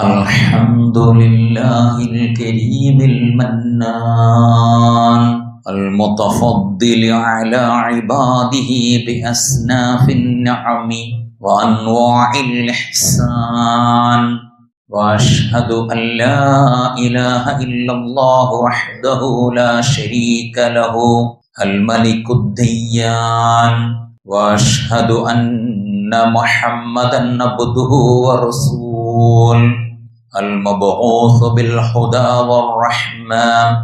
الحمد لله الكريم المنان المتفضل على عباده بأصناف النعم وأنواع الإحسان. وأشهد أن لا إله إلا الله وحده لا شريك له الملك الديان. وأشهد أن محمدا عبده ورسوله المبعوث بالهدى والرحمة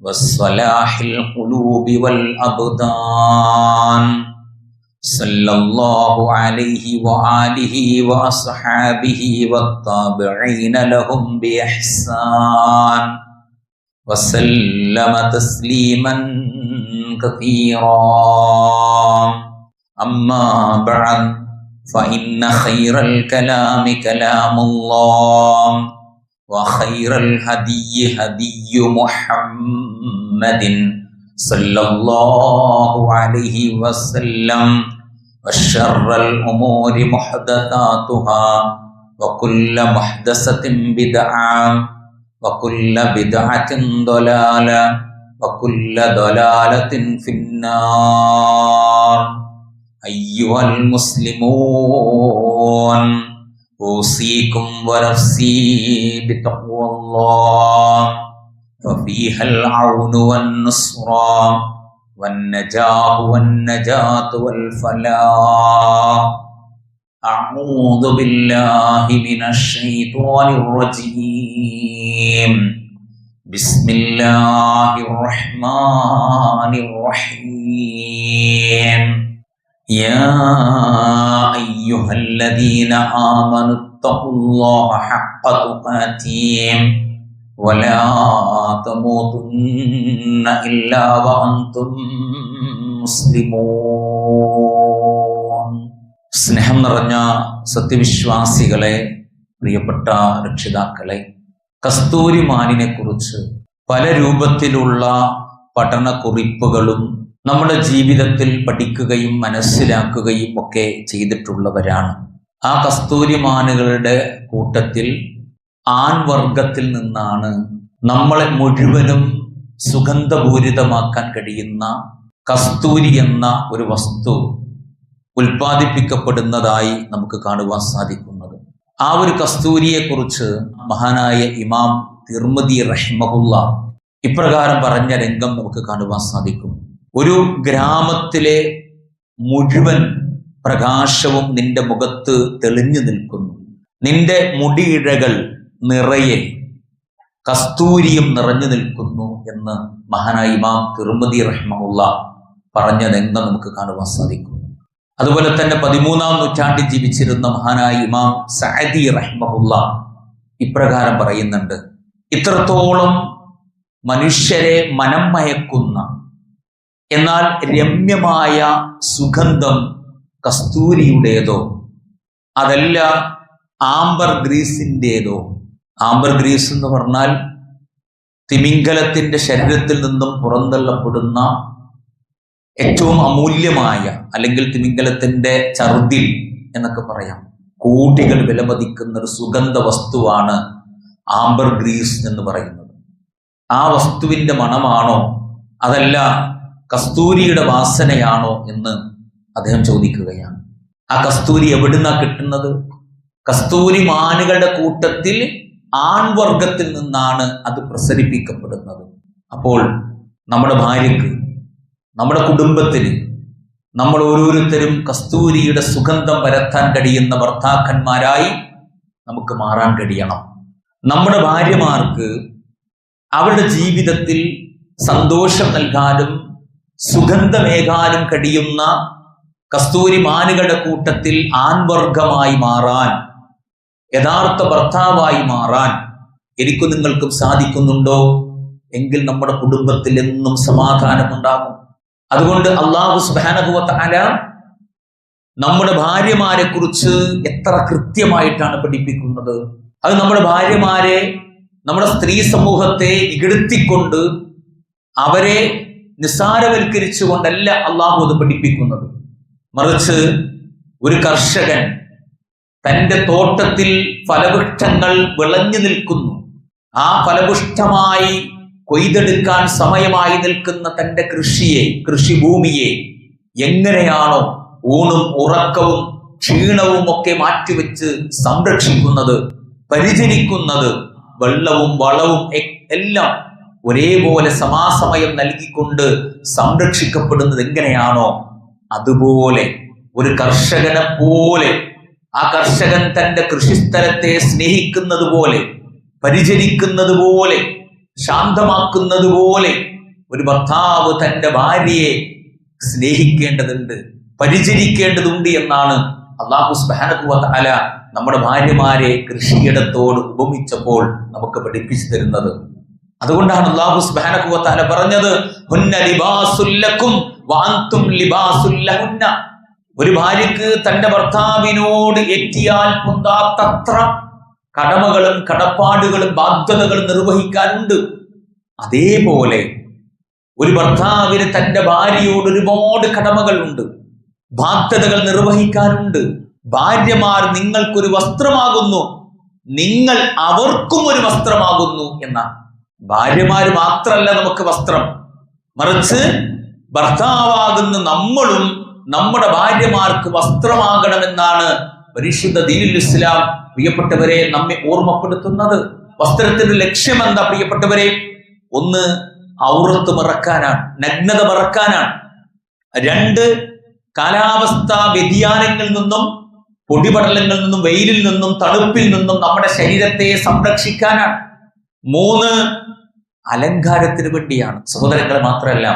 والصلاح القلوب والأبدان. صلى الله عليه وآله وأصحابه والتابعين لهم بإحسان. وسلم تسليما كثيرا. أما بعد فإن خير الكلام كلام الله وخير الهدي هدي محمد صلى الله عليه وسلم وشر الأمور محدثاتها وكل محدثة بدعة وكل بدعة ضلالة وكل ضلالة في النار. أيها المسلمون أوصيكم ونفسي بتقوى الله ففيها العون والنصرى والنجاة والنجاة والفلاح. أعوذ بالله من الشيطان الرجيم. بسم الله الرحمن الرحيم. يا أيها الذين آمنوا اتقوا الله حق تقاتهم ولا تموتن إلا وأنتم مسلمون സ്നേഹം നിറഞ്ഞ സത്യവിശ്വാസികളെ പ്രിയപ്പെട്ട രക്ഷിതാക്കളെ കസ്തൂരി മാനിനെ കുറിച്ച് പല രൂപത്തിലുള്ള പഠനക്കുറിപ്പുകളും നമ്മുടെ ജീവിതത്തിൽ പഠിക്കുകയും മനസ്സിലാക്കുകയും ഒക്കെ ചെയ്തിട്ടുള്ളവരാണ്. ആ കസ്തൂരിമാനുകളുടെ കൂട്ടത്തിൽ ആൺവർഗത്തിൽ നിന്നാണ് നമ്മളെ മുഴുവനും സുഗന്ധപൂരിതമാക്കാൻ കഴിയുന്ന കസ്തൂരി എന്ന ഒരു വസ്തു ഉൽപ്പാദിപ്പിക്കപ്പെടുന്നതായി നമുക്ക് കാണുവാൻ സാധിക്കുന്നത്. ആ ഒരു കസ്തൂരിയെക്കുറിച്ച് മഹാനായ ഇമാം തിർമതി റഷ്മഹുല്ല ഇപ്രകാരം പറഞ്ഞ രംഗം നമുക്ക് കാണുവാൻ സാധിക്കും. ഒരു ഗ്രാമത്തിലെ മുഴുവൻ പ്രകാശവും നിന്റെ മുഖത്ത് തെളിഞ്ഞു നിൽക്കുന്നു. നിന്റെ മുടിയിഴകൾ നിറയെ കസ്തൂരിയും നിറഞ്ഞു നിൽക്കുന്നു എന്ന് മഹാനായ ഇമാം തിരുമതി റഹ്മുള്ള പറഞ്ഞ രംഗം നമുക്ക് കാണുവാൻ സാധിക്കും? അതുപോലെ തന്നെ പതിമൂന്നാം നൂറ്റാണ്ടിൽ ജീവിച്ചിരുന്ന മഹാനായ ഇമാം സഅദി റഹ്മുള്ള ഇപ്രകാരം പറയുന്നുണ്ട്. ഇത്രത്തോളം മനുഷ്യരെ മനം എന്നാൽ രമ്യമായ സുഗന്ധം കസ്തൂരിയുടേതോ അതല്ല ആംബർ ഗ്രീസിന്റെതോ ആംബർ ഗ്രീസ് എന്ന് പറഞ്ഞാൽ തിമിംഗലത്തിന്റെ ശരീരത്തിൽ നിന്നും പുറന്തള്ളപ്പെടുന്ന ഏറ്റവും അമൂല്യമായ അല്ലെങ്കിൽ തിമിംഗലത്തിന്റെ ചർദിൽ എന്നൊക്കെ പറയാം. കോടികൾ വിലമതിക്കുന്ന ഒരു സുഗന്ധ വസ്തുവാണ് ആംബർ ഗ്രീസ് എന്ന് പറയുന്നത്. ആ വസ്തുവിന്റെ മണമാണോ? അതല്ല കസ്തൂരിയുടെ വാസനയാണോ എന്ന് അദ്ദേഹം ചോദിക്കുകയാണ്. ആ കസ്തൂരി എവിടുന്നാ കിട്ടുന്നത്? കസ്തൂരി മാനുകളുടെ കൂട്ടത്തിൽ ആൺവർഗത്തിൽ നിന്നാണ് അത് പ്രസരിപ്പിക്കപ്പെടുന്നത്. അപ്പോൾ നമ്മുടെ ഭാര്യക്ക് നമ്മുടെ കുടുംബത്തിന് നമ്മൾ ഓരോരുത്തരും കസ്തൂരിയുടെ സുഗന്ധം പരത്താൻ കഴിയുന്ന ഭർത്താക്കന്മാരായി നമുക്ക് മാറാൻ കഴിയണം. നമ്മുടെ ഭാര്യമാർക്ക് അവരുടെ ജീവിതത്തിൽ സന്തോഷം നൽകാനും സുഗന്ധമേകാനും കഴിയുന്ന കസ്തൂരിമാനുകളുടെ കൂട്ടത്തിൽ ആൺവർഗമായി മാറാൻ യഥാർത്ഥ ഭർത്താവായി മാറാൻ എനിക്കും നിങ്ങൾക്കും സാധിക്കുന്നുണ്ടോ? എങ്കിൽ നമ്മുടെ കുടുംബത്തിൽ എന്നും സമാധാനമുണ്ടാകും. അതുകൊണ്ട് അള്ളാഹു സുബാനഹുവല നമ്മുടെ ഭാര്യമാരെ കുറിച്ച് എത്ര കൃത്യമായിട്ടാണ് പഠിപ്പിക്കുന്നത്? അത് നമ്മുടെ ഭാര്യമാരെ നമ്മുടെ സ്ത്രീ സമൂഹത്തെ ഇകഴ്ത്തിക്കൊണ്ട് അവരെ നിസ്സാരവൽക്കരിച്ചുകൊണ്ടല്ല അള്ളാഹു അത് പഠിപ്പിക്കുന്നത്. മറിച്ച് ഒരു കർഷകൻ തന്റെ തോട്ടത്തിൽ ഫലവൃക്ഷങ്ങൾ വിളഞ്ഞു നിൽക്കുന്നു. ആ ഫലപുഷ്ടമായി കൊയ്തെടുക്കാൻ സമയമായി നിൽക്കുന്ന തന്റെ കൃഷിയെ കൃഷിഭൂമിയെ എങ്ങനെയാണോ ഊണും ഉറക്കവും ക്ഷീണവും ഒക്കെ മാറ്റിവെച്ച് സംരക്ഷിക്കുന്നത് പരിചരിക്കുന്നത് വെള്ളവും വളവും എല്ലാം ഒരേപോലെ സമാസമയം നൽകിക്കൊണ്ട് സംരക്ഷിക്കപ്പെടുന്നത് എങ്ങനെയാണോ അതുപോലെ ഒരു കർഷകനെ പോലെ ആ കർഷകൻ തന്റെ കൃഷിസ്ഥലത്തെ സ്നേഹിക്കുന്നത് പോലെ പരിചരിക്കുന്നത് പോലെ ശാന്തമാക്കുന്നത് പോലെ ഒരു ഭർത്താവ് തന്റെ ഭാര്യയെ സ്നേഹിക്കേണ്ടതുണ്ട് പരിചരിക്കേണ്ടതുണ്ട് എന്നാണ് അള്ളാഹു സ്ബാനക്കുവല നമ്മുടെ ഭാര്യമാരെ കൃഷിയിടത്തോട് ഉപമിച്ചപ്പോൾ നമുക്ക് പഠിപ്പിച്ചു തരുന്നത്. അതുകൊണ്ടാണ് അള്ളാഹു സുബാനക്കുവത്താല പറഞ്ഞത് ഹുന്ന ഒരു ഭാര്യക്ക് തന്റെ ഭർത്താവിനോട് എത്തിയാൽ പൊന്താത്തത്ര കടമകളും കടപ്പാടുകളും ബാധ്യതകളും നിർവഹിക്കാനുണ്ട്. അതേപോലെ ഒരു ഭർത്താവിന് തന്റെ ഭാര്യയോട് ഒരുപാട് കടമകളുണ്ട് ബാധ്യതകൾ നിർവഹിക്കാനുണ്ട്. ഭാര്യമാർ നിങ്ങൾക്കൊരു വസ്ത്രമാകുന്നു നിങ്ങൾ അവർക്കും ഒരു വസ്ത്രമാകുന്നു എന്നാണ്. ഭാര്യമാര് മാത്രമല്ല നമുക്ക് വസ്ത്രം. മറിച്ച് ഭർത്താവാകുന്ന നമ്മളും നമ്മുടെ ഭാര്യമാർക്ക് വസ്ത്രമാകണമെന്നാണ് പരിശുദ്ധ ദീനുൽ ഇസ്ലാം പ്രിയപ്പെട്ടവരെ നമ്മെ ഓർമ്മപ്പെടുത്തുന്നത്. വസ്ത്രത്തിന്റെ ലക്ഷ്യം എന്താ പ്രിയപ്പെട്ടവരെ? ഒന്ന് ഔറത്ത് മറക്കാനാണ് നഗ്നത മറക്കാനാണ്. രണ്ട് കാലാവസ്ഥാ വ്യതിയാനങ്ങളിൽ നിന്നും പൊടിപടലങ്ങളിൽ നിന്നും വെയിലിൽ നിന്നും തണുപ്പിൽ നിന്നും നമ്മുടെ ശരീരത്തെ സംരക്ഷിക്കാനാണ്. മൂന്ന് അലങ്കാരത്തിന് വേണ്ടിയാണ്. സഹോദരങ്ങൾ മാത്രമല്ല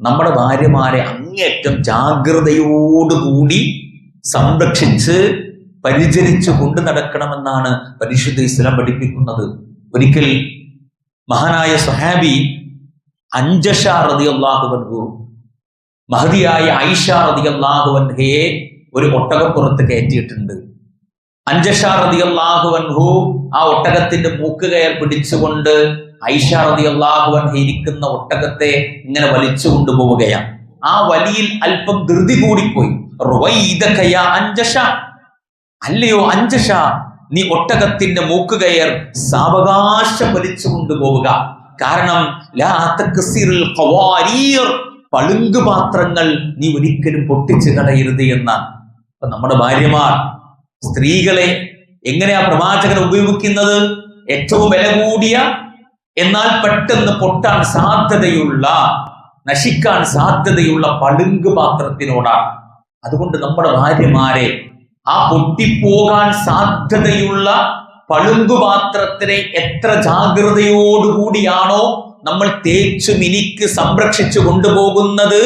നമ്മുടെ ഭാര്യമാരെ അങ്ങേറ്റം ജാഗ്രതയോടുകൂടി സംരക്ഷിച്ച് പരിചരിച്ചു കൊണ്ടു നടക്കണമെന്നാണ് പരിശുദ്ധ ഇസ്ലാം പഠിപ്പിക്കുന്നത്. ഒരിക്കൽ മഹാനായ സുഹാബി അഞ്ചഷ അള്ളാഹുബൻഹു മഹതിയായ ഐഷ അള്ളാഹുബൻഹയെ ഒരു ഒട്ടകപ്പുറത്ത് കയറ്റിയിട്ടുണ്ട്. അഞ്ചഷ അള്ളാഹുബൻഹു ആ ഒട്ടകത്തിന്റെ മൂക്ക് കയർ പിടിച്ചുകൊണ്ട് ഐഷ ഇരിക്കുന്ന ഒട്ടകത്തെ ഇങ്ങനെ വലിച്ചു കൊണ്ടുപോവുകയാണ്. ആ വലിയിൽ അല്പം ധൃതി കൂടിപ്പോയി. അഞ്ചഷ അല്ലയോ അഞ്ചഷ നീ ഒട്ടകത്തിന്റെ മൂക്കുകയർ സാവകാശം വലിച്ചു കൊണ്ടുപോവുക. കാരണം പളുങ്ക് പാത്രങ്ങൾ നീ ഒരിക്കലും പൊട്ടിച്ചു കളയരുത് എന്ന്. അപ്പൊ നമ്മുടെ ഭാര്യമാർ സ്ത്രീകളെ എങ്ങനെയാ പ്രവാചകൻ ഉപയോഗിക്കുന്നത്? ഏറ്റവും വില കൂടിയ എന്നാൽ പെട്ടെന്ന് പൊട്ടാൻ സാധ്യതയുള്ള നശിക്കാൻ സാധ്യതയുള്ള പളുങ്ക് പാത്രത്തിനോടാണ്. അതുകൊണ്ട് നമ്മുടെ ഭാര്യമാരെ ആ പൊട്ടിപ്പോകാൻ സാധ്യതയുള്ള പളുങ്കുപാത്രത്തിനെ എത്ര ജാഗ്രതയോടുകൂടിയാണോ നമ്മൾ തേച്ചു മിനിക്ക് സംരക്ഷിച്ചു കൊണ്ടുപോകുന്നത്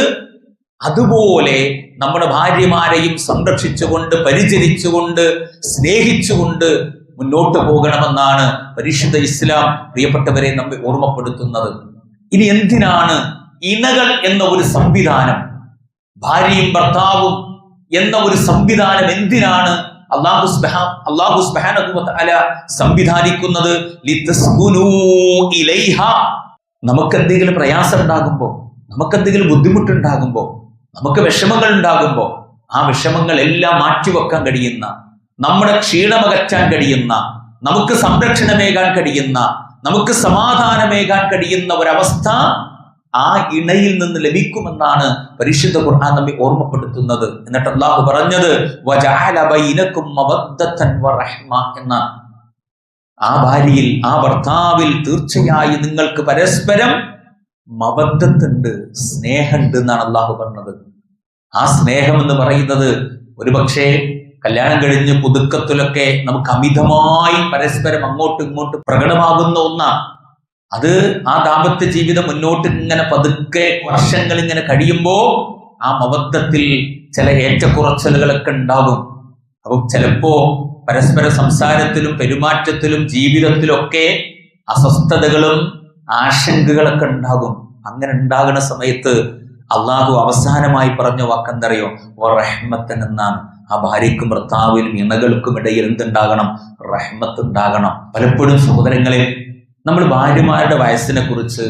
അതുപോലെ നമ്മുടെ ഭാര്യമാരെയും സംരക്ഷിച്ചുകൊണ്ട് പരിചരിച്ചുകൊണ്ട് സ്നേഹിച്ചുകൊണ്ട് മുന്നോട്ട് പോകണമെന്നാണ് പരിശുദ്ധ ഇസ്ലാം പ്രിയപ്പെട്ടവരെ നമ്മെ ഓർമ്മപ്പെടുത്തുന്നത്. ഇനി എന്തിനാണ് ഇണകൾ എന്ന ഒരു സംവിധാനം? ഭാര്യയും ഭർത്താവും എന്ന ഒരു സംവിധാനം എന്തിനാണ് അള്ളാഹു അള്ളാഹു സംവിധാനിക്കുന്നത്? നമുക്കെന്തെങ്കിലും പ്രയാസം ഉണ്ടാകുമ്പോൾ നമുക്കെന്തെങ്കിലും ബുദ്ധിമുട്ടുണ്ടാകുമ്പോൾ നമുക്ക് വിഷമങ്ങൾ ഉണ്ടാകുമ്പോൾ ആ വിഷമങ്ങളെല്ലാം മാറ്റിവെക്കാൻ കഴിയുന്ന നമ്മുടെ ക്ഷീണമകറ്റാൻ കഴിയുന്ന നമുക്ക് സംരക്ഷണമേകാൻ കഴിയുന്ന നമുക്ക് സമാധാനമേകാൻ കഴിയുന്ന ഒരവസ്ഥ ആ ഇണയിൽ നിന്ന് ലഭിക്കുമെന്നാണ് പരിശുദ്ധ ഖുർആൻ നമ്മെ ഓർമ്മപ്പെടുത്തുന്നത്. എന്നിട്ട് അള്ളാഹു പറഞ്ഞത് എന്ന ആ ഭാര്യയിൽ ആ ഭർത്താവിൽ തീർച്ചയായും നിങ്ങൾക്ക് പരസ്പരം മബദ്ധത്തുണ്ട് സ്നേഹമുണ്ട് എന്നാണ് അള്ളാഹു പറഞ്ഞത്. ആ സ്നേഹം എന്ന് പറയുന്നത് ഒരുപക്ഷെ കല്യാണം കഴിഞ്ഞ് പുതുക്കത്തിലൊക്കെ നമുക്ക് അമിതമായി പരസ്പരം അങ്ങോട്ടും ഇങ്ങോട്ടും പ്രകടമാകുന്ന ഒന്നാണ്. അത് ആ ദാമ്പത്യ ജീവിതം മുന്നോട്ട് ഇങ്ങനെ പതുക്കെ വർഷങ്ങൾ ഇങ്ങനെ കഴിയുമ്പോൾ ആ മബദ്ധത്തിൽ ചില ഏറ്റക്കുറച്ചലുകളൊക്കെ ഉണ്ടാകും. അപ്പൊ ചിലപ്പോ പരസ്പര സംസാരത്തിലും പെരുമാറ്റത്തിലും ജീവിതത്തിലൊക്കെ അസ്വസ്ഥതകളും ആശങ്കകളൊക്കെ ഉണ്ടാകും. അങ്ങനെ ഉണ്ടാകുന്ന സമയത്ത് അള്ളാഹു അവസാനമായി പറഞ്ഞ വാക്കെന്തറിയോ? എന്നാണ്. ആ ഭാര്യയ്ക്കും ഭർത്താവിനും ഇണകൾക്കും ഇടയിൽ എന്തുണ്ടാകണം? റഹ്മത്ത് ഉണ്ടാകണം പലപ്പോഴും സഹോദരങ്ങളെ നമ്മൾ ഭാര്യമാരുടെ വയസ്സിനെ കുറിച്ച്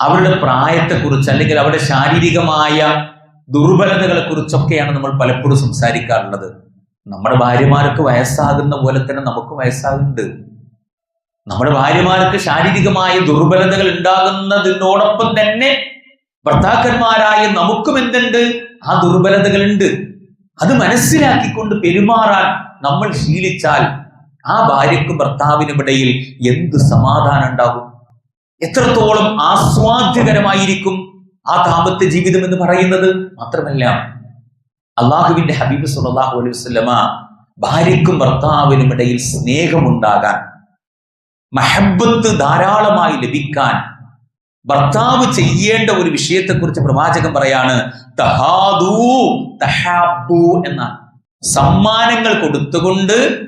അവരുടെ പ്രായത്തെക്കുറിച്ച് അല്ലെങ്കിൽ അവരുടെ ശാരീരികമായ ദുർബലതകളെ കുറിച്ചൊക്കെയാണ് നമ്മൾ പലപ്പോഴും സംസാരിക്കാറുള്ളത്. നമ്മുടെ ഭാര്യമാർക്ക് വയസ്സാകുന്ന പോലെ തന്നെ നമുക്ക് വയസ്സാകുന്നുണ്ട്. നമ്മുടെ ഭാര്യമാർക്ക് ശാരീരികമായ ദുർബലതകൾ ഉണ്ടാകുന്നതിനോടൊപ്പം തന്നെ ഭർത്താക്കന്മാരായ നമുക്കും എന്തുണ്ട്? ആ ദുർബലതകളുണ്ട്. അത് മനസ്സിലാക്കിക്കൊണ്ട് പെരുമാറാൻ നമ്മൾ ശീലിച്ചാൽ ആ ഭാര്യക്കും ഭർത്താവിനും ഇടയിൽ എന്ത് സമാധാനം ഉണ്ടാകും? എത്രത്തോളം ആസ്വാദ്യകരമായിരിക്കും ആ ദാമ്പത്യ ജീവിതം എന്ന് പറയുന്നത്? മാത്രമല്ല അള്ളാഹുവിന്റെ ഹബീബ് സുല്ലാഹു അലൈഹി വസ്ലമ ഭാര്യക്കും ഭർത്താവിനും ഇടയിൽ സ്നേഹമുണ്ടാകാൻ മഹബത്ത് ധാരാളമായി ലഭിക്കാൻ ഭർത്താവ് ചെയ്യേണ്ട ഒരു വിഷയത്തെക്കുറിച്ച് പ്രവാചകൻ പറയാണ് എന്നാണ്. സമ്മാനങ്ങൾ കൊടുത്തുകൊണ്ട്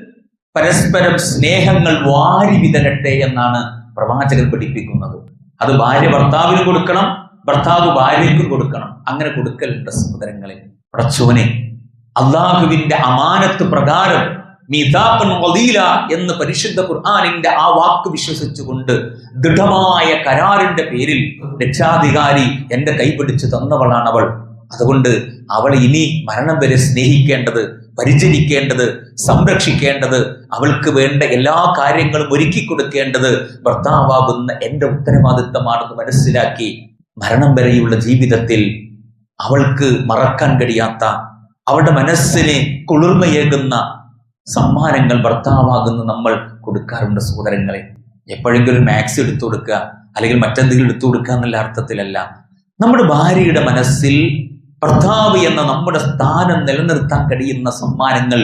പരസ്പരം സ്നേഹങ്ങൾ വാരി വിതരട്ടെ എന്നാണ് പ്രവാചകൻ പഠിപ്പിക്കുന്നത്. അത് ഭാര്യ ഭർത്താവിനും കൊടുക്കണം ഭർത്താവ് ഭാര്യയ്ക്കും കൊടുക്കണം. അങ്ങനെ കൊടുക്കലുണ്ട് സഹോദരങ്ങളെ. പ്രച്ചോനെ അള്ളാഹുവിന്റെ അമാനത്ത് പ്രകാരം എന്ന് പരിശുദ്ധ ഖുർആാനിന്റെ ആ വാക്ക് വിശ്വസിച്ചുകൊണ്ട് ദൃഢമായ കരാറിന്റെ പേരിൽ രക്ഷാധികാരി എന്റെ കൈപിടിച്ച് തന്നവളാണ് അവൾ അതുകൊണ്ട് അവൾ ഇനി മരണം വരെ സ്നേഹിക്കേണ്ടത് പരിചരിക്കേണ്ടത് സംരക്ഷിക്കേണ്ടത് അവൾക്ക് വേണ്ട എല്ലാ കാര്യങ്ങളും ഒരുക്കി കൊടുക്കേണ്ടത് ഭർത്താവാകുന്ന എന്റെ ഉത്തരവാദിത്തമാണെന്ന് മനസ്സിലാക്കി മരണം വരെയുള്ള ജീവിതത്തിൽ അവൾക്ക് മറക്കാൻ കഴിയാത്ത അവളുടെ മനസ്സിനെ കുളിർമയേകുന്ന സമ്മാനങ്ങൾ ഭർത്താവാകുന്ന നമ്മൾ കൊടുക്കാറുണ്ട് സഹോദരങ്ങളെ. എപ്പോഴെങ്കിലും മാക്സ് എടുത്തു കൊടുക്കുക അല്ലെങ്കിൽ മറ്റെന്തെങ്കിലും എടുത്തു കൊടുക്കുക എന്നുള്ള അർത്ഥത്തിലല്ല. നമ്മുടെ ഭാര്യയുടെ മനസ്സിൽ ഭർത്താവ് എന്ന നമ്മുടെ സ്ഥാനം നിലനിർത്താൻ കഴിയുന്ന സമ്മാനങ്ങൾ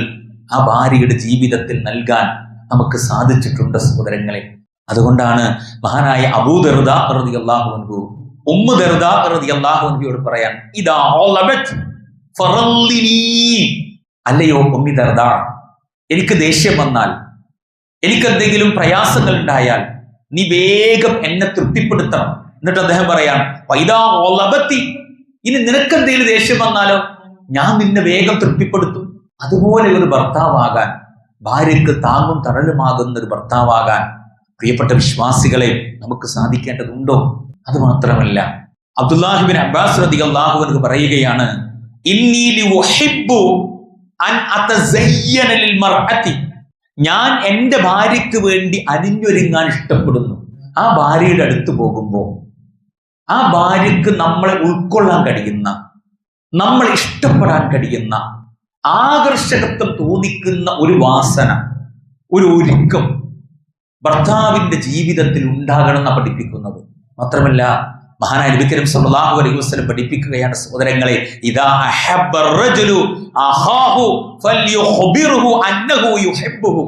ആ ഭാര്യയുടെ ജീവിതത്തിൽ നൽകാൻ നമുക്ക് സാധിച്ചിട്ടുണ്ട് സഹോദരങ്ങളെ. അതുകൊണ്ടാണ് മഹാനായ അബൂദർദ റതി അള്ളാഹുൻഹു ഉമ്മു ദർദ റതി പറയാൻ ഇതാ അല്ലയോ ഉമ്മി എനിക്ക് ദേഷ്യം വന്നാൽ എനിക്ക് എന്തെങ്കിലും പ്രയാസങ്ങൾ ഉണ്ടായാൽ നീ വേഗം എന്നെ തൃപ്തിപ്പെടുത്തണം. എന്നിട്ട് അദ്ദേഹം പറയാം പൈതാ ഓലബത്തി ഇനി നിനക്ക് എന്തെങ്കിലും ദേഷ്യം വന്നാലോ? ഞാൻ നിന്നെ വേഗം തൃപ്തിപ്പെടുത്തും. അതുപോലെ ഒരു ഭർത്താവാകാൻ ഭാര്യയ്ക്ക് താങ്ങും തണലുമാകുന്ന ഒരു ഭർത്താവാകാൻ പ്രിയപ്പെട്ട വിശ്വാസികളെ നമുക്ക് സാധിക്കേണ്ടതുണ്ടോ? അത് മാത്രമല്ല അബ്ദുല്ലാഹിബിൻ അബ്ബാസ് റതി അൻഹു പറയുകയാണ് ഇന്നീലി ഞാൻ എന്റെ ഭാര്യയ്ക്ക് വേണ്ടി അനിഞ്ഞൊരുങ്ങാൻ ഇഷ്ടപ്പെടുന്നു. ആ ഭാര്യയുടെ അടുത്ത് പോകുമ്പോൾ ആ ഭാര്യക്ക് നമ്മളെ ഉൾക്കൊള്ളാൻ കഴിയുന്ന നമ്മൾ ഇഷ്ടപ്പെടാൻ കഴിയുന്ന ആകർഷകത്വം തോന്നിക്കുന്ന ഒരു വാസന ഒരു ഒരുക്കം ഭർത്താവിന്റെ ജീവിതത്തിൽ ഉണ്ടാകണം എന്നാണ് പഠിപ്പിക്കുന്നത്. മാത്രമല്ല മഹാനായ നബിക്കരം സല്ലല്ലാഹു അലൈഹി വസല്ലം പഠിപ്പിക്കുകയാണ് സഹോദരങ്ങളെ ഇദാ അഹബ്ബ റജുലു അഹാഹു ഫൽയുഖ്ബിറുഹു അന്നഹു യുഹിബ്ബുഹു.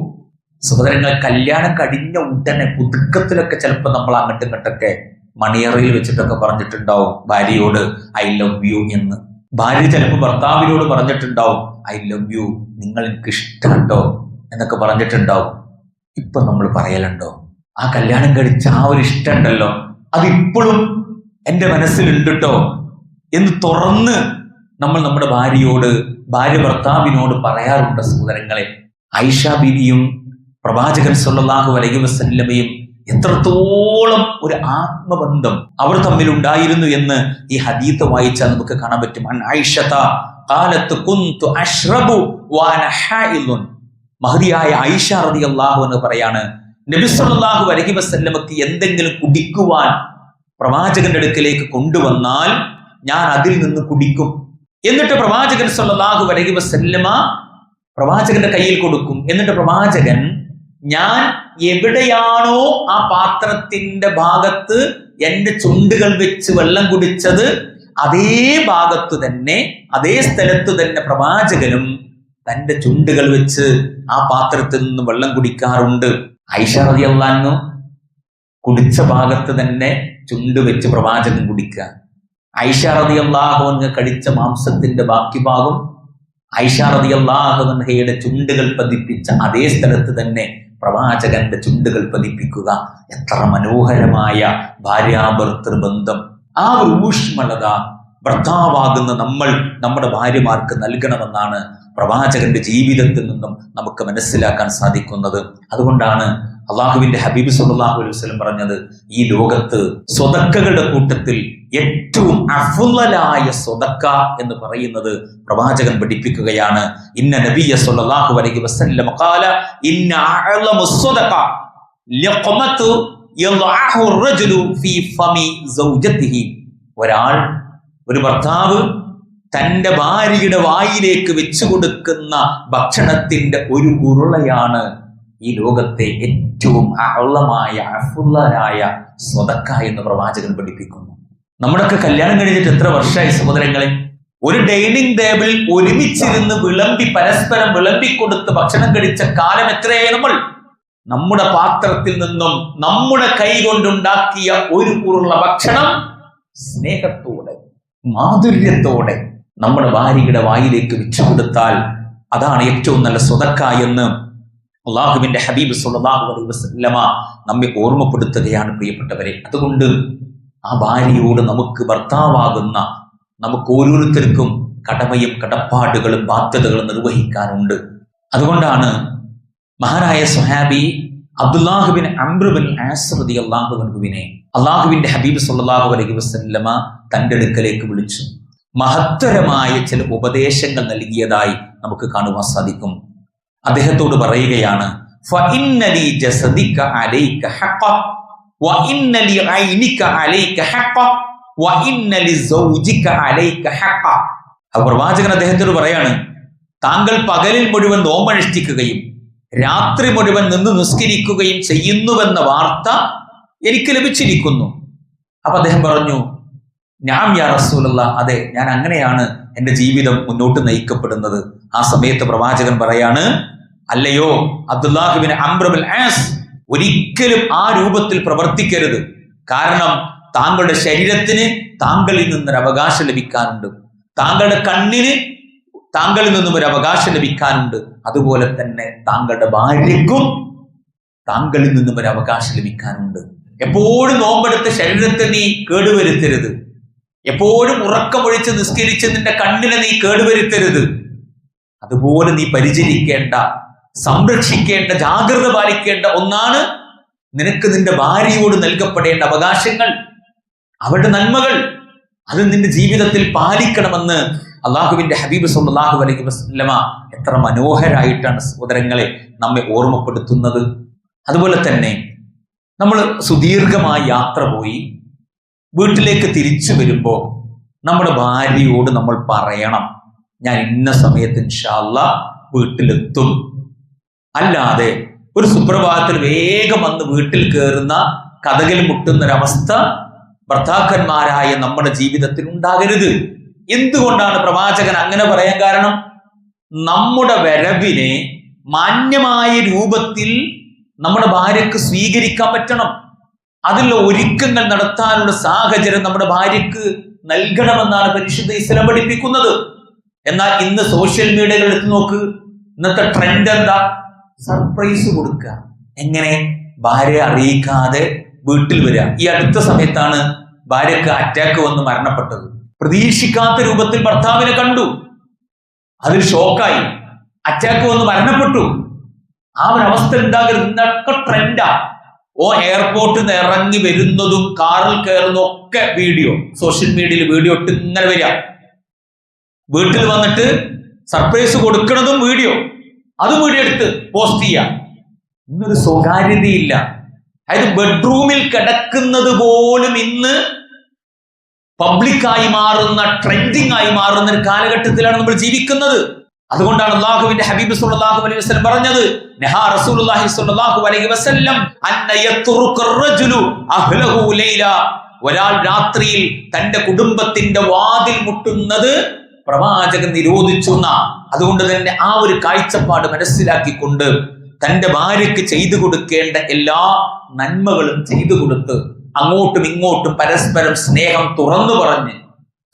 സഹോദരങ്ങൾ കല്യാണം കഴിഞ്ഞ ഉടനെ പുതുക്കത്തിലൊക്കെ ചിലപ്പോൾ നമ്മൾ അങ്ങോട്ടും ഇങ്ങോട്ടൊക്കെ മണിയറയിൽ വെച്ചിട്ടൊക്കെ പറഞ്ഞിട്ടുണ്ടാവും ഭാര്യയോട് ഐ ലവ് യു എന്ന്. ഭാര്യ ചിലപ്പോൾ ഭർത്താവിനോട് പറഞ്ഞിട്ടുണ്ടാവും ഐ ലവ് യു നിങ്ങൾ എനിക്ക് ഇഷ്ടമുണ്ടോ? എന്നൊക്കെ പറഞ്ഞിട്ടുണ്ടാവും. ഇപ്പൊ നമ്മൾ പറയലുണ്ടോ? ആ കല്യാണം കഴിച്ച ആ ഒരു ഇഷ്ടമുണ്ടല്ലോ. അതിപ്പോഴും എന്റെ മനസ്സിലുണ്ട് കേട്ടോ എന്ന് തുറന്ന് നമ്മൾ നമ്മുടെ ഭാര്യയോട് ഭാര്യ ഭർത്താവിനോട് പറയാറുണ്ട് സഹോദരങ്ങളെ. ഐഷ ബിബിയും പ്രവാചകൻ സല്ലാഹു അലൈഹി വസല്ലമയും എത്രത്തോളം ഒരു ആത്മബന്ധം അവർ തമ്മിൽ ഉണ്ടായിരുന്നു എന്ന് ഈ ഹദീത്ത് വായിച്ചാൽ നമുക്ക് കാണാൻ പറ്റും. കാലത്ത് കുന്തു അഷ്റബു മഹതിയായ ഐഷ റതി അള്ളാഹു എന്ന് പറയാണ് നബിസ്വല്ലാഹു അലഹി വസ്ല്ലമക്ക് എന്തെങ്കിലും കുടിക്കുവാൻ പ്രവാചകന്റെ അടുക്കിലേക്ക് കൊണ്ടുവന്നാൽ ഞാൻ അതിൽ നിന്ന് കുടിക്കും. എന്നിട്ട് പ്രവാചകൻ സല്ലാഹു അലൈഹി വസല്ലമ പ്രവാചകന്റെ കയ്യിൽ കൊടുക്കും. എന്നിട്ട് പ്രവാചകൻ ഞാൻ എവിടെയാണോ ആ പാത്രത്തിന്റെ ഭാഗത്ത് എന്റെ ചുണ്ടുകൾ വെച്ച് വെള്ളം കുടിച്ചത് അതേ ഭാഗത്തു തന്നെ അതേ സ്ഥലത്തു തന്നെ പ്രവാചകനും തന്റെ ചുണ്ടുകൾ വെച്ച് ആ പാത്രത്തിൽ നിന്ന് വെള്ളം കുടിക്കാറുണ്ട്. ഐഷ കുടിച്ച ഭാഗത്ത് തന്നെ ചുണ്ട് വെച്ച് പ്രവാചകൻ കുടിക്കുക. ഐഷാറതി അള്ളാഹുവിന് കടിച്ച മാംസത്തിന്റെ ബാക്കി ഭാഗം ഐഷാറതി അള്ളാഹുവൻഹയുടെ ചുണ്ടുകൾ പതിപ്പിച്ച അതേ സ്ഥലത്ത് തന്നെ പ്രവാചകന്റെ ചുണ്ടുകൾ പതിപ്പിക്കുക. എത്ര മനോഹരമായ ഭാര്യാഭർത്തൃ ബന്ധം. ആ ഒരു ഊഷ്മളത ഭർത്താവാകുന്ന നമ്മൾ നമ്മുടെ ഭാര്യമാർക്ക് നൽകണമെന്നാണ് പ്രവാചകന്റെ ജീവിതത്തിൽ നിന്നും നമുക്ക് മനസ്സിലാക്കാൻ സാധിക്കുന്നത്. അതുകൊണ്ടാണ് അള്ളാഹുവിന്റെ ഹബീബ് സല്ലാഹു അലൈഹി വസ്ലം പറഞ്ഞത് ഈ ലോകത്ത് സ്വതക്കകളുടെ കൂട്ടത്തിൽ ഏറ്റവും അഫുലായ സ്വതക്ക എന്ന് പറയുന്നത് പ്രവാചകൻ പഠിപ്പിക്കുകയാണ്. ഇന്ന നബിയ സല്ലല്ലാഹു അലൈഹി വസ്ലം ഇന്ന ഒരാൾ ഒരു ഭർത്താവ് തന്റെ ഭാര്യയുടെ വായിലേക്ക് വെച്ചു കൊടുക്കുന്ന ഭക്ഷണത്തിന്റെ ഒരു ഉരുളയാണ് ഈ ലോകത്തെ ഏറ്റവും അള്ളമായ അഫുള്ളനായ സ്വതക്ക എന്ന് പ്രവാചകൻ പഠിപ്പിക്കുന്നു. നമ്മുടെയൊക്കെ കല്യാണം കഴിഞ്ഞിട്ട് എത്ര വർഷമായി സഹോദരങ്ങളെ? ഒരു ഡൈനിങ് ടേബിൾ ഒരുമിച്ചിരുന്ന് വിളമ്പി പരസ്പരം വിളമ്പിക്കൊടുത്ത് ഭക്ഷണം കഴിച്ച കാലം എത്രയായി നമ്മൾ? നമ്മുടെ പാത്രത്തിൽ നിന്നും നമ്മുടെ കൈ കൊണ്ടുണ്ടാക്കിയ ഒരു കൂറുള്ള ഭക്ഷണം സ്നേഹത്തോടെ മാധുര്യത്തോടെ നമ്മുടെ ഭാര്യയുടെ വായിലേക്ക് വിച്ചു കൊടുത്താൽ അതാണ് ഏറ്റവും നല്ല സ്വതക്ക എന്ന് അള്ളാഹുവിന്റെ ഹബീബ് സുല്ലാഹു അലൈഹി വസല്ലമ നമ്മെ ഓർമ്മപ്പെടുത്തുകയാണ് പ്രിയപ്പെട്ടവരെ. അതുകൊണ്ട് ആ ഭാര്യയോട് നമുക്ക് ഭർത്താവാകുന്ന നമുക്ക് ഓരോരുത്തർക്കും കടമയും കടപ്പാടുകളും ബാധ്യതകളും നിർവഹിക്കാനുണ്ട്. അതുകൊണ്ടാണ് മഹാനായ സുഹാബി അബ്ദുല്ലാഹുബിൻ അംബ്രുബിൻ ആസ്രതി അള്ളാഹുബിനെ അള്ളാഹുവിന്റെ ഹബീബ് സല്ലാഹു അലൈഹി വസല്ലമ തന്റെ അടുക്കലേക്ക് വിളിച്ചു. മഹത്തരമായ ചില ഉപദേശങ്ങൾ നൽകിയതായി നമുക്ക് കാണുവാൻ സാധിക്കും. അദ്ദേഹത്തോട് പറയുകയാണ് പ്രവാചകൻ അദ്ദേഹത്തോട് പറയാണ് താങ്കൾ പകലിൽ മുഴുവൻ നോമനുഷ്ഠിക്കുകയും രാത്രി മുഴുവൻ നിന്ന് നിസ്കരിക്കുകയും ചെയ്യുന്നുവെന്ന വാർത്ത എനിക്ക് ലഭിച്ചിരിക്കുന്നു. അപ്പൊ അദ്ദേഹം പറഞ്ഞു ഞാൻ യാ റസൂലല്ല അതെ ഞാൻ അങ്ങനെയാണ് എന്റെ ജീവിതം മുന്നോട്ട് നയിക്കപ്പെടുന്നത്. ആ സമയത്ത് പ്രവാചകൻ പറയാണ് അല്ലയോ? അബ്ദുല്ലാഹുബിൻ അംബ്രബിൻ ആസ് ഒരിക്കലും ആ രൂപത്തിൽ പ്രവർത്തിക്കരുത്. കാരണം താങ്കളുടെ ശരീരത്തിന് താങ്കളിൽ നിന്നൊരു അവകാശം ലഭിക്കാനുണ്ട്. താങ്കളുടെ കണ്ണിന് താങ്കളിൽ നിന്നും ഒരു അവകാശം ലഭിക്കാനുണ്ട്. അതുപോലെ തന്നെ താങ്കളുടെ ഭാര്യയ്ക്കും താങ്കളിൽ നിന്നും ഒരു അവകാശം ലഭിക്കാനുണ്ട്. എപ്പോഴും നോമ്പെടുത്ത ശരീരത്തെ നീ കേടുവരുത്തരുത്. എപ്പോഴും ഉറക്കമൊഴിച്ച് നിസ്കരിച്ച് നിന്റെ കണ്ണിനെ നീ കേടുവരുത്തരുത്. അതുപോലെ നീ പരിചരിക്കേണ്ട സംരക്ഷിക്കേണ്ട ജാഗ്രത പാലിക്കേണ്ട ഒന്നാണ് നിനക്ക് നിന്റെ ഭാര്യയോട് നൽകപ്പെടേണ്ട അവകാശങ്ങൾ അവരുടെ നന്മകൾ. അത് നിന്റെ ജീവിതത്തിൽ പാലിക്കണമെന്ന് അള്ളാഹുവിന്റെ ഹബീബ് സല്ലാഹു അലൈഹി വസ്ലമ എത്ര മനോഹരായിട്ടാണ് സഹോദരങ്ങളെ നമ്മെ ഓർമ്മപ്പെടുത്തുന്നത്. അതുപോലെ തന്നെ നമ്മൾ സുദീർഘമായ യാത്ര പോയി വീട്ടിലേക്ക് തിരിച്ചു വരുമ്പോൾ നമ്മുടെ ഭാര്യയോട് നമ്മൾ പറയണം ഞാൻ ഇന്ന സമയത്ത് ഇൻഷാല്ല വീട്ടിലെത്തും. അല്ലാതെ ഒരു സുപ്രഭാതത്തിൽ വേഗം വന്ന് വീട്ടിൽ കയറുന്ന കഥകിൽ മുട്ടുന്ന ഒരവസ്ഥ ഭർത്താക്കന്മാരായ നമ്മുടെ ജീവിതത്തിൽ ഉണ്ടാകരുത്. എന്തുകൊണ്ടാണ് പ്രവാചകൻ അങ്ങനെ പറയാൻ കാരണം? നമ്മുടെ വരവിനെ മാന്യമായ രൂപത്തിൽ നമ്മുടെ ഭാര്യക്ക് സ്വീകരിക്കാൻ പറ്റണം. അതിലുള്ള ഒരുക്കങ്ങൾ നടത്താനുള്ള സാഹചര്യം നമ്മുടെ ഭാര്യക്ക് നൽകണമെന്നാണ് പരിശുദ്ധ ഇസ്ലാം പഠിപ്പിക്കുന്നത്. എന്നാൽ ഇന്ന് സോഷ്യൽ മീഡിയകൾ എടുത്തു നോക്ക്. ഇന്നത്തെ ട്രെൻഡ് എന്താ? സർപ്രൈസ് കൊടുക്കുക. എങ്ങനെ? ഭാര്യ അറിയിക്കാതെ വീട്ടിൽ വരിക. ഈ അടുത്ത സമയത്താണ് ഭാര്യക്ക് അറ്റാക്ക് വന്ന് മരണപ്പെട്ടത്. പ്രതീക്ഷിക്കാത്ത രൂപത്തിൽ ഭർത്താവിനെ കണ്ടു. അതിൽ ഷോക്കായി അറ്റാക്ക് വന്ന് മരണപ്പെട്ടു. ആ ഒരു അവസ്ഥ ഉണ്ടാകരുത്. ഇതൊക്കെ ട്രെൻഡാ ഓ എയർപോർട്ടിൽ നിന്ന് ഇറങ്ങി വരുന്നതും കാറിൽ കയറുന്നതും ഒക്കെ വീഡിയോ സോഷ്യൽ മീഡിയയിൽ വീഡിയോ ഇട്ട് ഇങ്ങനെ വരിക. വീട്ടിൽ വന്നിട്ട് സർപ്രൈസ് കൊടുക്കുന്നതും വീഡിയോ അതും എടുത്ത് പോസ്റ്റ് ചെയ്യാം. ഇന്നൊരു സ്വകാര്യതയില്ല. അതായത് ബെഡ്റൂമിൽ കിടക്കുന്നത് പോലും ഇന്ന് പബ്ലിക്കായി മാറുന്ന ട്രെൻഡിങ് ആയി മാറുന്ന ഒരു കാലഘട്ടത്തിലാണ് നമ്മൾ ജീവിക്കുന്നത്. അതുകൊണ്ടാണ് അള്ളാഹുവിന്റെ ഹബീബ് സുല്ലാഹു അലൈഹി വസ്ലം പറഞ്ഞത് നെഹാ റസൂലുള്ളാഹി സ്വല്ലല്ലാഹു അലൈഹി വസല്ലം അന്ന അഹ്ലഹു ലൈല. ഒരാൾ രാത്രിയിൽ തന്റെ കുടുംബത്തിന്റെ വാതിൽ മുട്ടുന്നത് പ്രവാചകൻ നിരോധിച്ചു എന്നാ. അതുകൊണ്ട് തന്നെ ആ ഒരു കാഴ്ചപ്പാട് മനസ്സിലാക്കിക്കൊണ്ട് തന്റെ ഭാര്യയ്ക്ക് ചെയ്തു കൊടുക്കേണ്ട എല്ലാ നന്മകളും ചെയ്തു കൊടുത്ത് അങ്ങോട്ടും ഇങ്ങോട്ടും പരസ്പരം സ്നേഹം തുറന്നു പറഞ്ഞ്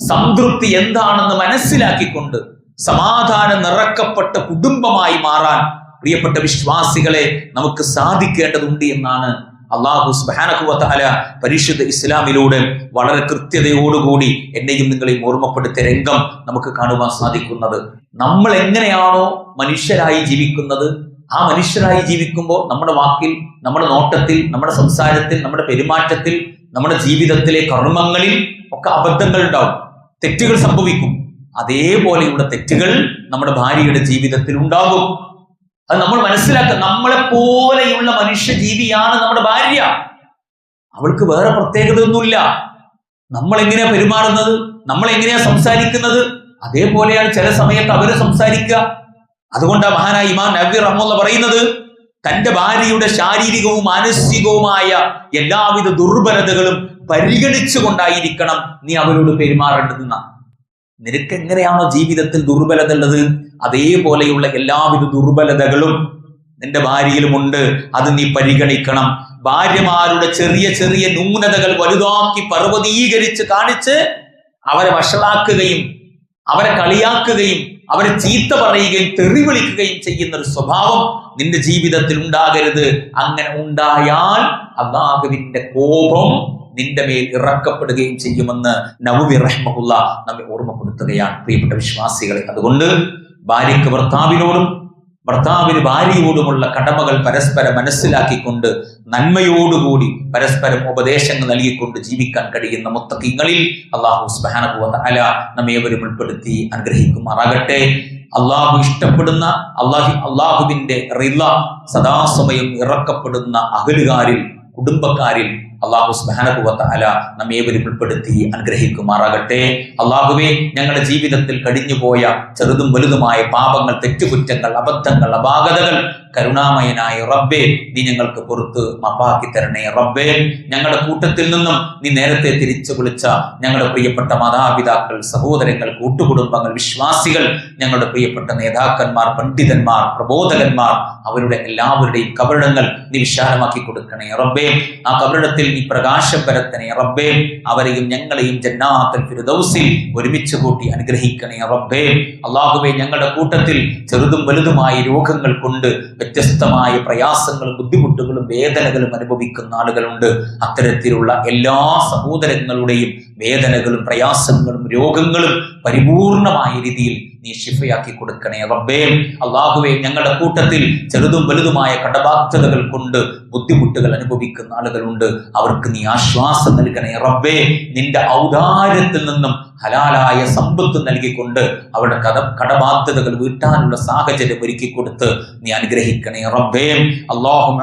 സംതൃപ്തി എന്താണെന്ന് മനസ്സിലാക്കിക്കൊണ്ട് സമാധാനം നിറക്കപ്പെട്ട കുടുംബമായി മാറാൻ പ്രിയപ്പെട്ട വിശ്വാസികളെ നമുക്ക് സാധിക്കേണ്ടതുണ്ട് എന്നാണ് അള്ളാഹു സുബാനഹുവല പരിശുദ്ധ ഇസ്ലാമിലൂടെ വളരെ കൃത്യതയോടുകൂടി എന്നെയും നിങ്ങളെയും ഓർമ്മപ്പെടുത്തിയ രംഗം നമുക്ക് കാണുവാൻ സാധിക്കുന്നത്. നമ്മൾ എങ്ങനെയാണോ മനുഷ്യരായി ജീവിക്കുന്നത്? ആ മനുഷ്യരായി ജീവിക്കുമ്പോൾ നമ്മുടെ വാക്കിൽ നമ്മുടെ നോട്ടത്തിൽ നമ്മുടെ സംസാരത്തിൽ നമ്മുടെ പെരുമാറ്റത്തിൽ നമ്മുടെ ജീവിതത്തിലെ കർമ്മങ്ങളിൽ ഒക്കെ അബദ്ധങ്ങൾ ഉണ്ടാവും. തെറ്റുകൾ സംഭവിക്കും. അതേപോലെയുള്ള തെറ്റുകൾ നമ്മുടെ ഭാര്യയുടെ ജീവിതത്തിൽ ഉണ്ടാകും. അത് നമ്മൾ മനസ്സിലാക്കുക. നമ്മളെ പോലെയുള്ള മനുഷ്യ ജീവിയാണ് നമ്മുടെ ഭാര്യ. അവൾക്ക് വേറെ പ്രത്യേകതയൊന്നുമില്ല. നമ്മൾ എങ്ങനെയാ പെരുമാറുന്നത്? നമ്മൾ എങ്ങനെയാ സംസാരിക്കുന്നത്? അതേപോലെയാണ് ചില സമയത്ത് അവർ സംസാരിക്കുക. അതുകൊണ്ടാണ് മഹാനായ ഇമാം നബി റഹ്മുള്ള പറയുന്നത് തന്റെ ഭാര്യയുടെ ശാരീരികവും മാനസികവുമായ എല്ലാവിധ ദുർബലതകളും പരിഗണിച്ചുകൊണ്ടായിരിക്കണം നീ അവരോട് പെരുമാറേണ്ടതെന്ന നിനക്ക് എങ്ങനെയാണോ ജീവിതത്തിൽ ദുർബലത ഉള്ളത് അതേപോലെയുള്ള എല്ലാവിധ ദുർബലതകളും നിന്റെ ഭാര്യയിലുമുണ്ട്. അത് നീ പരിഗണിക്കണം. ഭാര്യമാരുടെ ചെറിയ ചെറിയ ന്യൂനതകൾ വലുതാക്കി പർവതീകരിച്ച് കാണിച്ച് അവരെ വഷളാക്കുകയും അവരെ കളിയാക്കുകയും അവരെ ചീത്ത പറയുകയും തെറി വിളിക്കുകയും ചെയ്യുന്ന ഒരു സ്വഭാവം നിന്റെ ജീവിതത്തിൽ ഉണ്ടാകരുത്. അങ്ങനെ ഉണ്ടായാൽ അള്ളാഹുവിന്റെ കോപം നിന്റെ മേൽ ഇറക്കപ്പെടുകയും ചെയ്യുമെന്ന് നവുബി റഹ്മുള്ള നമ്മെ ഓർമ്മപ്പെടുത്തുകയാണ്. പ്രിയപ്പെട്ട വിശ്വാസികളെ അതുകൊണ്ട് ഭാര്യയ്ക്ക് ഭർത്താവിനോടും ഭർത്താവിന് ഭാര്യയോടുമുള്ള കടമകൾ പരസ്പരം മനസ്സിലാക്കിക്കൊണ്ട് നന്മയോടുകൂടി പരസ്പരം ഉപദേശങ്ങൾ നൽകിക്കൊണ്ട് ജീവിക്കാൻ കഴിയുന്ന മുത്തക്കിങ്ങളിൽ അള്ളാഹു സ്ബാനബുവ അല നമ്മേവരും ഉൾപ്പെടുത്തി അനുഗ്രഹിക്കുമാറാകട്ടെ. അള്ളാഹു ഇഷ്ടപ്പെടുന്ന അള്ളാഹി അള്ളാഹുവിന്റെ റില സദാസമയം ഇറക്കപ്പെടുന്ന അകലുകാരിൽ കുടുംബക്കാരിൽ അള്ളാഹു സ്ബാനകുവത്ത അല നമ്മേവരും ഉൾപ്പെടുത്തി അനുഗ്രഹിക്കുമാറാകട്ടെ. അള്ളാഹുവെ ഞങ്ങളുടെ ജീവിതത്തിൽ കഴിഞ്ഞുപോയ ചെറുതും വലുതുമായ പാപങ്ങൾ തെറ്റുകുറ്റങ്ങൾ അബദ്ധങ്ങൾ അപാകതകൾ കരുണാമയനായ റബ്ബേ നീ ഞങ്ങൾക്ക് പുറത്ത് മപ്പാക്കി തരണേ റബ്ബേ. ഞങ്ങളുടെ കൂട്ടത്തിൽ നിന്നും നീ നേരത്തെ തിരിച്ചു വിളിച്ച ഞങ്ങളുടെ പ്രിയപ്പെട്ട മാതാപിതാക്കൾ സഹോദരങ്ങൾ കൂട്ടുകുടുംബങ്ങൾ വിശ്വാസികൾ ഞങ്ങളുടെ പ്രിയപ്പെട്ട നേതാക്കന്മാർ പണ്ഡിതന്മാർ പ്രബോധകന്മാർ അവരുടെ എല്ലാവരുടെയും കബറിടങ്ങൾ നീ വിശാലമാക്കി കൊടുക്കണേ റബ്ബേ. ആ കബറിടത്തിൽ നീ പ്രകാശം പരത്തണേ റബ്ബേ. അവരെയും ഞങ്ങളെയും ജന്നാത്തൽ ഫിരുദൌസിൽ ഒരുമിച്ച് കൂട്ടി അനുഗ്രഹിക്കണേ റബ്ബേ. അള്ളാഹുബേ ഞങ്ങളുടെ കൂട്ടത്തിൽ ചെറുതും വലുതുമായ രോഗങ്ങൾ കൊണ്ട് വ്യത്യസ്തമായ പ്രയാസങ്ങളും ബുദ്ധിമുട്ടുകളും വേദനകളും അനുഭവിക്കുന്ന ആളുകളുണ്ട്. അത്തരത്തിലുള്ള എല്ലാ സഹോദരങ്ങളുടെയും വേദനകളും പ്രയാസങ്ങളും രോഗങ്ങളും പരിപൂർണമായ രീതിയിൽ നീ ഷിഫയാക്കി കൊടുക്കണേ റബ്ബേ. അള്ളാഹുവെ ഞങ്ങളുടെ കൂട്ടത്തിൽ ചെറുതും വലുതുമായ കടബാധ്യതകൾ കൊണ്ട് ബുദ്ധിമുട്ടുകൾ അനുഭവിക്കുന്ന ആളുകളുണ്ട്. അവർക്ക് നീ ആശ്വാസം നൽകണേ റബ്ബേ. നിന്റെ ഔദാര്യത്തിൽ നിന്നും ഹലാലായ സമ്പത്ത് നൽകിക്കൊണ്ട് അവരുടെ കട കടബാധ്യതകൾ വീട്ടാനുള്ള സാഹചര്യം ഒരുക്കി കൊടുത്ത് നീ അനുഗ്രഹിക്കണേ റബ്ബേ. അല്ലാഹുമ്മ